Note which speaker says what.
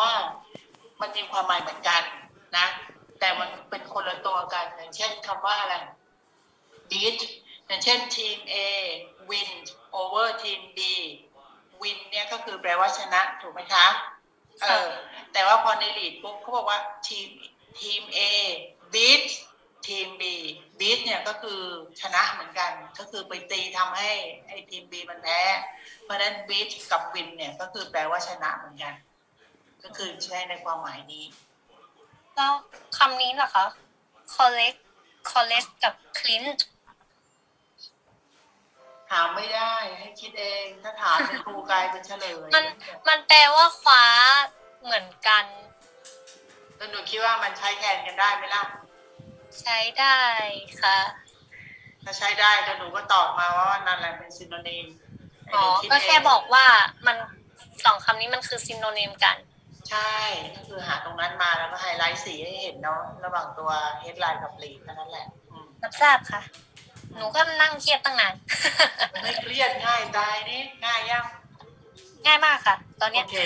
Speaker 1: ว่ามันมีความหมายเหมือนกันนะ แต่มันเป็นคนละตัวกัน อย่างเช่นคำว่าอะไร beat อย่างเช่นทีม A win over ทีม B win เนี่ยก็คือแปลว่าชนะถูกไหมคะ เออ แต่ว่าพอในลีดปุ๊บเขาบอกว่าทีมทีม A beat ทีม B beat เนี่ยก็คือชนะเหมือนกัน ก็คือไปตีทำให้ไอ้ทีม B มันแพ้ เพราะฉะนั้น beat กับ win เนี่ยก็คือแปลว่าชนะเหมือนกัน ก็คือใช้ในความหมายนี้
Speaker 2: แล้วคำนี้เหรอคะ collect collect กับ clean
Speaker 1: ถามไม่ได้ให้คิดเอง ถ้าถามเป็นครูกลายเป็นเฉลย
Speaker 2: มัน มันแปลว่าคว้าเหมือนกัน
Speaker 1: แล้วหนูคิดว่ามันใช้แทนกันได้ไหมล่ะ
Speaker 2: ใช้ได้ค่ะ
Speaker 1: ถ้าใช้ได้ก็หนูก็ตอบมาว่านั่นแหละเป็นซินโนนิม
Speaker 2: อ๋อก็แค่บอกว่ามันสองคำนี้มันคือซินโนเนมกัน
Speaker 1: ใช่ก็คือหาตรงนั้นมาแล้วก็ไฮไลท์สีให้เห็นเนาะระหว่างตัวเฮดไลน์กับลีดแค่นั้นแหละอืม
Speaker 2: รับทราบค่ะ หนูก็นั่งเครียดตั้งนาน
Speaker 1: ไม่เครียดง่ายตายนี่ง่ายยัง
Speaker 2: ง่ายมากค่ะ ตอนเนี้
Speaker 1: โอยเค